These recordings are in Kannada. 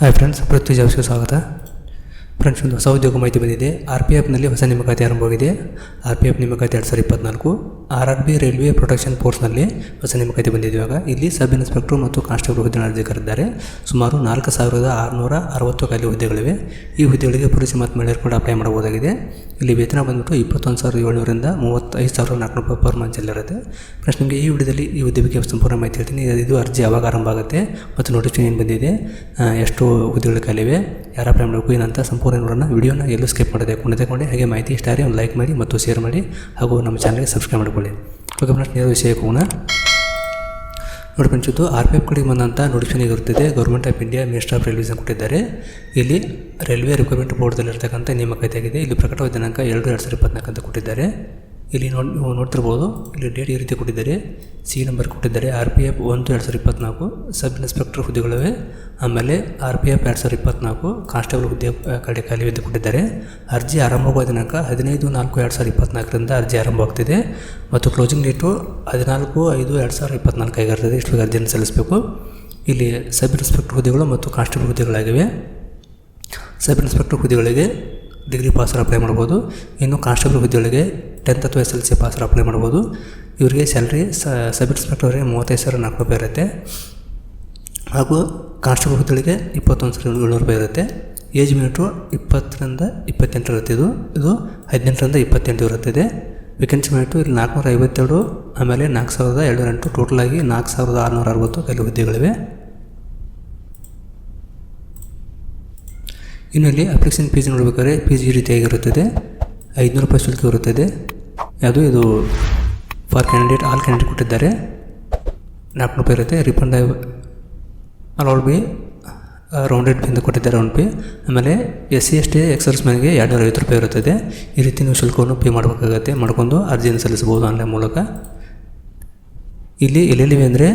ಹಾಯ್ ಫ್ರೆಂಡ್ಸ್ ಪೃಥ್ವಿ ಜಾಬ್ಸ್ಗೆ ಸ್ವಾಗತ ಫ್ರೆಂಡ್ಸ್ ಒಂದು ಹೊಸ ಉದ್ಯೋಗ ಮಾಹಿತಿ ಬಂದಿದೆ. ಆರ್ ಪಿ ಎಫ್ನಲ್ಲಿ ಹೊಸ ನೇಮಕಾತಿ ಆರಂಭವಾಗಿದೆ. ಆರ್ ಪಿ ಎಫ್ ನೇಮಕಾತಿ ಎರಡು ಸಾವಿರದ ಇಪ್ಪತ್ನಾಲ್ಕು R R B railway protection ಫೋರ್ಸ್ನಲ್ಲಿ ಹೊಸ ನೇಮಕಾತಿ ಬಂದಿದೆ ಇವಾಗ. ಇಲ್ಲಿ ಸಬ್ ಇನ್ಸ್ಪೆಕ್ಟರ್ ಮತ್ತು ಕಾನ್ಸ್ಟೇಬಲ್ ಹುದ್ದೆ ಅರ್ಜಿ ಸುಮಾರು ನಾಲ್ಕು ಸಾವಿರದ ಆರುನೂರ ಅರವತ್ತು ಖಾಲಿ ಹುದ್ದೆಗಳಿವೆ. ಈ ಹುದ್ದೆಗಳಿಗೆ ಪುರುಷ ಮತ್ತು ಮಹಿಳೆಯರು ಕೂಡ ಅಪ್ಲೈ ಮಾಡಬಹುದಾಗಿದೆ. ಇಲ್ಲಿ ವೇತನ ಬಂದ್ಬಿಟ್ಟು ಇಪ್ಪತ್ತೊಂದು ಸಾವಿರದ ಏಳ್ನೂರಿಂದ ಮೂವತ್ತೈದು ಸಾವಿರದ ನಾಲ್ಕುನೂರು ಪರ್ ಮಂತ್ ಇರುತ್ತೆ. ಫ್ರೆಂಡ್ಸ್ ನಿಮಗೆ ಈ ವಿಡಿಯೋದಲ್ಲಿ ಈ ಹುದ್ದೆ ಬಗ್ಗೆ ಸಂಪೂರ್ಣ ಮಾಹಿತಿ ಹೇಳ್ತೀನಿ. ಇದು ಅರ್ಜಿ ಯಾವಾಗ ಆರಂಭ ಆಗುತ್ತೆ ಮತ್ತು ನೋಟಿಫಿಕೇಶನ್ ಏನು ಬಂದಿದೆ? ಎಷ್ಟು ಹುದ್ದೆಗಳು ಖಾಲಿವೆ ಯಾರ ಅಪ್ಲೈ ಮಾಡಬೇಕು? ಏನಂತ ಸಂಪೂರ್ಣ ನೋಡೋಣ ವಿಡಿಯೋನ ಎಲ್ಲೂ ಸ್ಕಿಪ್ ಮಾಡಿದೆ ಕೊಂಡೆ ಹಾಗೆ ಮಾಹಿತಿ ಇಷ್ಟ ಆದರೆ ಒಂದು ಲೈಕ್ ಮಾಡಿ ಮತ್ತು ಶೇರ್ ಮಾಡಿ ಹಾಗೂ ನಮ್ಮ ಚಾನಲ್ಗೆ ಸಬ್ಸ್ಕ್ರೈಬ್ ಮಾಡಿಕೊಳ್ಳಿ. ಓಕೆ ಫ್ರೆಂಡ್ಸ್ ನೇರ ವಿಷಯಕ್ಕೆ ಹೋಗೋಣ ನೋಡಿ ಫ್ರೆಂಡ್ಸ್ ಇದು ಆರ್ ಪಿ ಎಫ್ ಕಡೆಗೆ ಬಂದಂಥ ನೋಟಿಫಿಕೇಶನ್ ಇರುತ್ತದೆ. Government of India minister of railways ಕೊಟ್ಟಿದ್ದಾರೆ. ಇಲ್ಲಿ ರೈಲ್ವೆ ರಿಕ್ರೂಟ್ಮೆಂಟ್ ಬೋರ್ಡ್ದಲ್ಲಿರ್ತಕ್ಕಂಥ ನೇಮಕಾತಿ ಆಗಿದೆ. ಇಲ್ಲಿ ಪ್ರಕಟವಾದ ದಿನಾಂಕ ಎರಡು ಎರಡು ಸಾವಿರದ ಇಪ್ಪತ್ನಾಲ್ಕು ಅಂತ ಕೊಟ್ಟಿದ್ದಾರೆ. ಇಲ್ಲಿ ನೋಡಿ ನೋಡ್ತಿರ್ಬೋದು, ಇಲ್ಲಿ ಡೇಟ್ ಈ ರೀತಿ ಕೊಟ್ಟಿದ್ದಾರೆ. ಸಿ ನಂಬರ್ ಕೊಟ್ಟಿದ್ದಾರೆ ಆರ್ ಪಿ ಎಫ್ ಒಂದು ಎರಡು ಸಾವಿರದ ಇಪ್ಪತ್ತ್ನಾಲ್ಕು ಸಬ್ ಇನ್ಸ್ಪೆಕ್ಟರ್ ಹುದ್ದೆಗಳಿವೆ. ಆಮೇಲೆ ಆರ್ ಪಿ ಎಫ್ ಎರಡು ಸಾವಿರದ ಇಪ್ಪತ್ತ್ನಾಲ್ಕು ಕಾನ್ಸ್ಟೇಬಲ್ ಹುದ್ದೆ ಕಡೆ ಖಾಲಿ ಹುದ್ದೆ ಕೊಟ್ಟಿದ್ದಾರೆ. ಅರ್ಜಿ ಆರಂಭವಾಗುವ ದಿನಾಂಕ ಹದಿನೈದು ನಾಲ್ಕು ಎರಡು ಸಾವಿರದ ಇಪ್ಪತ್ತ್ನಾಲ್ಕರಿಂದ ಅರ್ಜಿ ಆರಂಭವಾಗ್ತಿದೆ. ಮತ್ತು ಕ್ಲೋಸಿಂಗ್ ಡೇಟು ಹದಿನಾಲ್ಕು ಐದು ಎರಡು ಸಾವಿರದ ಇಪ್ಪತ್ತ್ನಾಲ್ಕು ಆಗಿರ್ತದೆ ಇಷ್ಟು ಅರ್ಜಿಯನ್ನು ಸಲ್ಲಿಸಬೇಕು. ಇಲ್ಲಿ ಸಬ್ ಇನ್ಸ್ಪೆಕ್ಟರ್ ಹುದ್ದೆಗಳು ಮತ್ತು ಕಾನ್ಸ್ಟೇಬಲ್ ಹುದ್ದೆಗಳಾಗಿವೆ. ಸಬ್ ಇನ್ಸ್ಪೆಕ್ಟರ್ ಹುದ್ದೆಗಳಿಗೆ ಡಿಗ್ರಿ ಪಾಸರ್ ಅಪ್ಲೈ ಮಾಡ್ಬೋದು. ಇನ್ನು ಕಾನ್ಸ್ಟೇಬಲ್ ಹುದ್ದೆಗಳಿಗೆ ಟೆಂತ್ ಅಥವಾ ಎಸ್ ಎಲ್ ಸಿ ಪಾಸರ್ ಅಪ್ಲೈ ಮಾಡ್ಬೋದು. ಇವರಿಗೆ ಸ್ಯಾಲ್ರಿ ಸಬ್ ಇನ್ಸ್ಪೆಕ್ಟರ್ಗೆ ಮೂವತ್ತೈದು ಸಾವಿರ ನಾಲ್ಕು ರೂಪಾಯಿ ಇರುತ್ತೆ. ಹಾಗೂ ಕಾನ್ಸ್ಟೇಬಲ್ ಹುದ್ದೆಗಳಿಗೆ ಇಪ್ಪತ್ತೊಂದು ಸಾವಿರ ಏಳ್ನೂರು ರೂಪಾಯಿ ಇರುತ್ತೆ. ಏಜ್ ಮಿನಿಟು ಇಪ್ಪತ್ತರಿಂದ ಇಪ್ಪತ್ತೆಂಟು ಇರುತ್ತೆ ಇದು. ಇದು ಹದಿನೆಂಟರಿಂದ ಇಪ್ಪತ್ತೆಂಟು ಇರುತ್ತದೆ ವೇಕೆನ್ಸಿ ಮಿನಿಟು ಇಲ್ಲಿ ನಾಲ್ಕುನೂರ ಐವತ್ತೆರಡು, ಆಮೇಲೆ ನಾಲ್ಕು ಸಾವಿರದ ಏಳ್ನೂರ ಎಂಟು ಟೋಟಲಾಗಿ ನಾಲ್ಕು ಸಾವಿರದ ಆರುನೂರ ಅರವತ್ತು ಖಾಲಿ ಹುದ್ದೆಗಳಿವೆ. ಇನ್ನು ಇಲ್ಲಿ ಅಪ್ಲಿಕೇಶನ್ ಫೀಸ್ ನೋಡಬೇಕಾದ್ರೆ ಫೀಸ್ ಈ ರೀತಿಯಾಗಿರುತ್ತದೆ ಐದುನೂರು ರೂಪಾಯಿ ಶುಲ್ಕ ಇರುತ್ತದೆ. ಅದು ಇದು ಫಾರ್ ಕ್ಯಾಂಡಿಡೇಟ್ ಆಲ್ ಕ್ಯಾಂಡಿಡೇಟ್ ಕೊಟ್ಟಿದ್ದಾರೆ. ರೂಪಾಯಿ ಇರುತ್ತೆ. ರಿಫಂಡ್ ಆಲ್ ಬಿ ರೌಂಡೆಡ್ ಬಿಂದ ಕೊಟ್ಟಿದ್ದಾರೆ ರೌಂಡ್ ಪೇ ಆಮೇಲೆ ಎಸ್ ಸಿ ಎಸ್ ಟಿ ಎಕ್ಸರ್ಸ್ ಮ್ಯಾನ್ಗೆ ಎರಡುನೂರ ಐವತ್ತು ರೂಪಾಯಿ ಇರುತ್ತದೆ. ಈ ರೀತಿ ನೀವು ಶುಲ್ಕವನ್ನು ಪೇ ಮಾಡಬೇಕಾಗತ್ತೆ. ಮಾಡ್ಕೊಂಡು ಅರ್ಜಿಯನ್ನು ಸಲ್ಲಿಸಬಹುದು ಆನ್ಲೈನ್ ಮೂಲಕ. ಇಲ್ಲಿ ಎಲ್ಲೆಲ್ಲಿವೆ ಅಂದರೆ,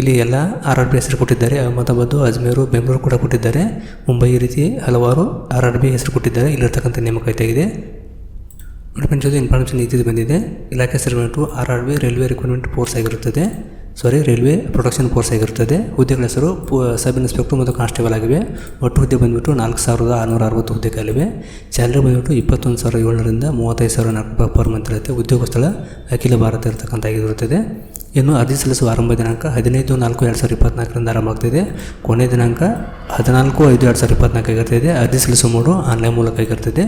ಇಲ್ಲಿ ಎಲ್ಲ ಆರ್ ಆರ್ ಬಿ ಹೆಸರು ಕೊಟ್ಟಿದ್ದಾರೆ. ಅಹಮದಾಬಾದು, ಅಜ್ಮೇರು, ಬೆಂಗಳೂರು ಕೂಡ ಕೊಟ್ಟಿದ್ದಾರೆ. ಮುಂಬೈ ಈ ರೀತಿ ಹಲವಾರು ಆರ್ ಆರ್ ಬಿ ಹೆಸರು ಕೊಟ್ಟಿದ್ದಾರೆ. ಇಲ್ಲಿರ್ತಕ್ಕಂಥ ನೇಮಕಾತಿ ಜೊತೆ ಇನ್ಫಾರ್ಮೇಷನ್ ಇದ್ದಿದ್ದು ಬಂದಿದೆ. ಇಲಾಖೆ ಹೆಸರು R R B railway recruitment force ಆಗಿರುತ್ತದೆ. ಸಾರಿ ರೈಲ್ವೆ ಪ್ರೊಟೆಕ್ಷನ್ ಫೋರ್ಸ್ ಆಗಿರುತ್ತದೆ. ಹುದ್ದೆಗಳ ಹೆಸರು ಸಬ್ ಇನ್ಸ್ಪೆಕ್ಟರ್ ಮತ್ತು ಕಾನ್ಸ್ಟೇಬಲ್ ಆಗಿವೆ. ಒಟ್ಟು ಹುದ್ದೆ ಬಂದುಬಿಟ್ಟು ನಾಲ್ಕು ಸಾವಿರದ ಆರುನೂರ ಅರವತ್ತು ಹುದ್ದೆಗಳಿವೆ. ಸ್ಯಾಲ್ರಿ ಬಂದುಬಿಟ್ಟು ಇಪ್ಪತ್ತೊಂದು ಸಾವಿರದ ಏಳರಿಂದ ಮೂವತ್ತೈದು ಸಾವಿರ ನಾಲ್ಕು ಪರ್ ಮಂತ್ ಇರುತ್ತೆ. ಉದ್ಯೋಗ ಸ್ಥಳ ಅಖಿಲ ಭಾರತ ಇರತಕ್ಕಂಥ ಆಗಿರುತ್ತದೆ. ಇನ್ನು ಅರ್ಜಿ ಸಲ್ಲಿಸುವ ಆರಂಭ ದಿನಾಂಕ ಹದಿನೈದು ನಾಲ್ಕು ಎರಡು ಸಾವಿರದ ಇಪ್ಪತ್ನಾಲ್ಕರಿಂದ ಆರಂಭ ಆಗ್ತಿದೆ. ಕೊನೆ ದಿನಾಂಕ ಹದಿನಾಲ್ಕು ಐದು ಎರಡು ಸಾವಿರದ ಇಪ್ಪತ್ನಾಲ್ಕು ಆಗಿರ್ತದೆ. ಅರ್ಜಿ ಸಲ್ಲಿಸುವ ಮೂರು ಆನ್ಲೈನ್ ಮೂಲಕ ಆಗಿರ್ತದೆ.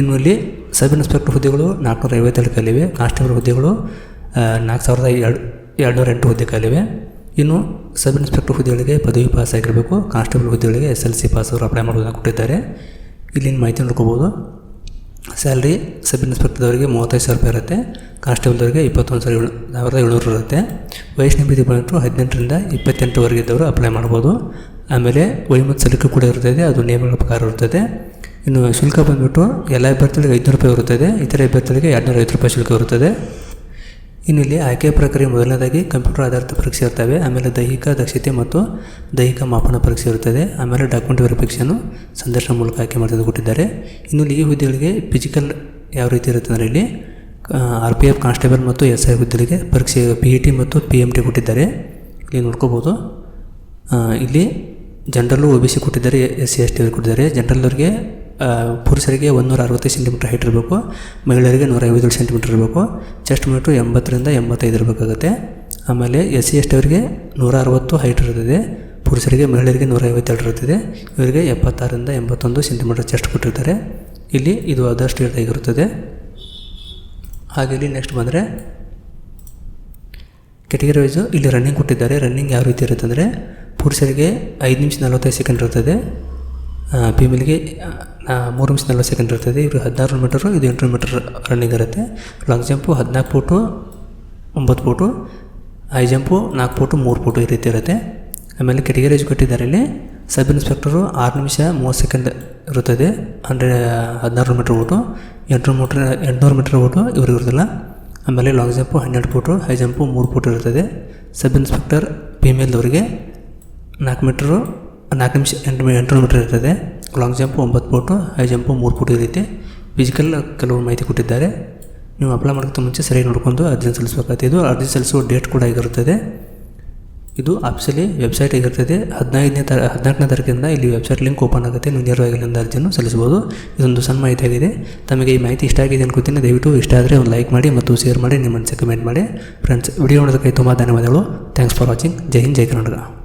ಇನ್ನು ಇಲ್ಲಿ ಸಬ್ ಇನ್ಸ್ಪೆಕ್ಟರ್ ಹುದ್ದೆಗಳು ನಾಲ್ಕುನೂರ ಐವತ್ತೆರಡು ಕಾಲಿವೆ ಕಾನ್ಸ್ಟೇಬಲ್ ಹುದ್ದೆಗಳು ನಾಲ್ಕು ಸಾವಿರದ ಎರಡು ಎರಡುನೂರ ಎಂಟು ಹುದ್ದೆ ಕಾಲಿವೆ ಇನ್ನು ಸಬ್ ಇನ್ಸ್ಪೆಕ್ಟರ್ ಹುದ್ದೆಗಳಿಗೆ ಪದವಿ ಪಾಸ್ ಆಗಿರಬೇಕು. ಕಾನ್ಸ್ಟೇಬಲ್ ಹುದ್ದೆಗಳಿಗೆ ಎಸ್ ಎಲ್ ಸಿ ಪಾಸ್ ಅವರು ಅಪ್ಲೈ ಮಾಡೋದನ್ನು ಕೊಟ್ಟಿದ್ದಾರೆ. ಇಲ್ಲಿನ ಮಾಹಿತಿ ನೋಡ್ಕೋಬೋದು. ಸ್ಯಾಲ್ರಿ ಸಬ್ ಇನ್ಸ್ಪೆಕ್ಟರ್ದವರಿಗೆ ಮೂವತ್ತೈದು ಸಾವಿರ ರೂಪಾಯಿ ಇರುತ್ತೆ. ಕಾನ್ಸ್ಟೇಬಲ್ದವರಿಗೆ ಇಪ್ಪತ್ತೊಂದು ಸಾವಿರ ಏಳು, ಸಾವಿರದ ಏಳ್ನೂರು ಇರುತ್ತೆ. ವಯಸ್ಸಿನ ಮಿತಿ ಬಂದು ಹದಿನೆಂಟರಿಂದ ಇಪ್ಪತ್ತೆಂಟುವರೆಗೆ ಇದ್ದವರು ಅಪ್ಲೈ ಮಾಡ್ಬೋದು. ಆಮೇಲೆ ವೈಮತ್ ಸಲಿಕೆ ಕೂಡ ಇರ್ತದೆ. ಅದು ನಿಯಮಗಳ ಪ್ರಕಾರ ಇರ್ತದೆ. ಇನ್ನು ಶುಲ್ಕ ಬಂದುಬಿಟ್ಟು ಎಲ್ಲ ಅಭ್ಯರ್ಥಿಗಳಿಗೆ ಐದುನೂರು ರೂಪಾಯಿ ಬರುತ್ತದೆ ಇತರ ಅಭ್ಯರ್ಥಿಗಳಿಗೆ ಎರಡುನೂರ ಐವತ್ತು ರೂಪಾಯಿ ಶುಲ್ಕ ಇರುತ್ತದೆ ಇನ್ನು ಇಲ್ಲಿ ಆಯ್ಕೆ ಪ್ರಕ್ರಿಯೆ ಮೊದಲನೇದಾಗಿ ಕಂಪ್ಯೂಟರ್ ಆಧಾರಿತ ಪರೀಕ್ಷೆ ಇರ್ತವೆ ಆಮೇಲೆ ದೈಹಿಕ ದಕ್ಷತೆ ಮತ್ತು ದೈಹಿಕ ಮಾಪನ ಪರೀಕ್ಷೆ ಇರುತ್ತದೆ ಆಮೇಲೆ ಡಾಕ್ಯುಮೆಂಟ್ ವೆರಿಫಿಕೇಷನ್ನು ಸಂದರ್ಶನ ಮೂಲಕ ಆಯ್ಕೆ ಮಾಡಿದ್ದು ಕೊಟ್ಟಿದ್ದಾರೆ. ಇನ್ನು ಈ ಹುದ್ದೆಗಳಿಗೆ ಫಿಸಿಕಲ್ ಯಾವ ರೀತಿ ಇರುತ್ತೆ ಅಂದರೆ ಇಲ್ಲಿ ಆರ್ ಪಿ ಎಫ್ ಕಾನ್ಸ್ಟೇಬಲ್ ಮತ್ತು ಎಸ್ ಐ ಹುದ್ದೆಗಳಿಗೆ ಪರೀಕ್ಷೆ ಪಿ ಇ ಟಿ ಮತ್ತು ಪಿ ಎಂ ಟಿ ಕೊಟ್ಟಿದ್ದಾರೆ. ಇಲ್ಲಿ ನೋಡ್ಕೋಬೋದು. ಇಲ್ಲಿ ಜನರಲ್ಲು ಒ ಬಿ ಸಿ ಕೊಟ್ಟಿದ್ದಾರೆ ಎಸ್ ಸಿ ಎಸ್ ಟಿ ಕೊಟ್ಟಿದ್ದಾರೆ. ಜನರಲ್ದವ್ರಿಗೆ ಆ, ಪುರುಷರಿಗೆ ಒಂದೂರ ಅರವತ್ತೈದು ಸೆಂಟಿಮೀಟರ್ ಹೈಟ್ ಇರಬೇಕು, ಮಹಿಳೆಯರಿಗೆ ನೂರ ಐವತ್ತೇಳು ಸೆಂಟಿಮೀಟರ್ ಇರಬೇಕು ಚೆಸ್ಟ್ ಮೀಟ್ರು ಎಂಬತ್ತರಿಂದ ಎಂಬತ್ತೈದು ಇರಬೇಕಾಗುತ್ತೆ. ಆಮೇಲೆ ಎಸ್ ಸಿ ಎಸ್ ಟಿ ಅವರಿಗೆ ನೂರ ಅರವತ್ತು ಹೈಟ್ ಇರ್ತದೆ, ಪುರುಷರಿಗೆ, ಮಹಿಳೆಯರಿಗೆ ನೂರ ಐವತ್ತೆರಡು ಇರುತ್ತದೆ ಇವರಿಗೆ ಎಪ್ಪತ್ತಾರರಿಂದ ಎಂಬತ್ತೊಂದು ಸೆಂಟಿಮೀಟರ್ ಚೆಸ್ಟ್ ಕೊಟ್ಟಿರ್ತಾರೆ. ಇಲ್ಲಿ ಇದು ಆದಷ್ಟು ಆಗಿರುತ್ತದೆ ಹಾಗೆ ಇಲ್ಲಿ ನೆಕ್ಸ್ಟ್ ಬಂದರೆ ಕೆಟಗರಿ ವೈಸು ಇಲ್ಲಿ ರನ್ನಿಂಗ್ ಕೊಟ್ಟಿದ್ದಾರೆ. ರನ್ನಿಂಗ್ ಯಾವ ರೀತಿ ಇರುತ್ತೆ ಅಂದರೆ ಪುರುಷರಿಗೆ ಐದು ನಿಮಿಷ ನಲವತ್ತೈದು ಸೆಕೆಂಡ್ ಇರ್ತದೆ. ಫಿಮೇಲ್ಗೆ ಮೂರು ನಿಮಿಷ ನಲ್ವತ್ತು ಸೆಕೆಂಡ್ ಇರ್ತದೆ. ಇವರು ಹದಿನಾರು ಮೀಟರು ಇದು ಎಂಟು ಮೀಟರ್ ರನ್ನಿಂಗ್ ಇರುತ್ತೆ. ಲಾಂಗ್ ಜಂಪು ಹದಿನಾಲ್ಕು ಫೂಟು ಒಂಬತ್ತು ಫೂಟು ಹೈ ಜಂಪು ನಾಲ್ಕು ಫೂಟು ಮೂರು ಫೂಟು ಈ ರೀತಿ ಇರುತ್ತೆ. ಆಮೇಲೆ ಕೆಟಗರೀಸ್ ಕೊಟ್ಟಿದ್ದಾರೆ ಇಲ್ಲಿ. ಸಬ್ ಇನ್ಸ್ಪೆಕ್ಟರು ಆರು ನಿಮಿಷ ಮೂವತ್ತು ಸೆಕೆಂಡ್ ಇರುತ್ತದೆ. ಅಂದರೆ ಹದಿನಾರು ಮೀಟ್ರ್ ಓಟು ಎಂಟು ಮೀಟ್ರ್ ಎಂಟುನೂರು ಮೀಟ್ರ್ ಓಟು ಇವ್ರಿಗೆ ಇರೋದಿಲ್ಲ ಆಮೇಲೆ ಲಾಂಗ್ ಜಂಪು ಹನ್ನೆರಡು ಫೂಟು ಹೈ ಜಂಪು ಮೂರು ಫೂಟ್ ಇರ್ತದೆ. ಸಬ್ ಇನ್ಸ್ಪೆಕ್ಟರ್ ಫೀಮೇಲ್ದವರಿಗೆ ನಾಲ್ಕು ಮೀಟ್ರು ನಾಲ್ಕು ನಿಮಿಷ, ಎಂಟು ಎಂಟು ಮೀಟರ್ ಇರ್ತದೆ. ಲಾಂಗ್ ಜಂಪು ಒಂಬತ್ತು ಫೋಟು ಹೈ ಜಂಪು ಮೂರು ಫೋಟು ಇರುತ್ತೆ ರೀತಿ ಫಿಸಿಕಲ್ ಕೆಲವು ಮಾಹಿತಿ ಕೊಟ್ಟಿದ್ದಾರೆ. ನೀವು ಅಪ್ಲೈ ಮಾಡೋಕ್ಕೆ ಮುಂಚೆ ಸರಿಯಾಗಿ ನೋಡ್ಕೊಂಡು ಅರ್ಜಿ ಸಲ್ಲಿಸಬೇಕಾಗ್ತದೆ. ಇದು ಅರ್ಜಿ ಸಲ್ಲಿಸುವ ಡೇಟ್ ಕೂಡ ಆಗಿರುತ್ತದೆ. ಇದು ಆಫೀಸಲ್ಲಿ ವೆಬ್ಸೈಟ್ ಆಗಿರ್ತದೆ. ಹದಿನೈದನೇ ತಾರ ಹದಿನಾಲ್ಕನೇ ತಾರೀಕಿಂದ ಇಲ್ಲಿ ವೆಬ್ಸೈಟ್ ಲಿಂಕ್ ಓಪನ್ ಆಗುತ್ತೆ. ನೀವು ನೇರವಾಗಿ ಇಲ್ಲಿಂದ ಅರ್ಜಿಯನ್ನು ಸಲ್ಲಿಸಬಹುದು. ಇದೊಂದು ಸಣ್ಣ ಮಾಹಿತಿ ಆಗಿದೆ. ತಮಗೆ ಈ ಮಾಹಿತಿ ಇಷ್ಟ ಆಗಿದೆ ಅನ್ಕೋತೀನಿ. ದಯವಿಟ್ಟು ಇಷ್ಟ ಆದರೆ ಒಂದು ಲೈಕ್ ಮಾಡಿ ಮತ್ತು ಶೇರ್ ಮಾಡಿ, ನಿಮ್ಮ ಮನಸ್ಸಿಗೆ ಕಮೆಂಟ್ ಮಾಡಿ. ಫ್ರೆಂಡ್ಸ್ ವಿಡಿಯೋ ನೋಡೋದಕ್ಕೆ ತುಂಬ ಧನ್ಯವಾದಗಳು. ಥ್ಯಾಂಕ್ಸ್ ಫಾರ್ ವಾಚಿಂಗ್ ಜೈ ಹಿಂದ್, ಜೈ ಕರ್ನಾಟಕ.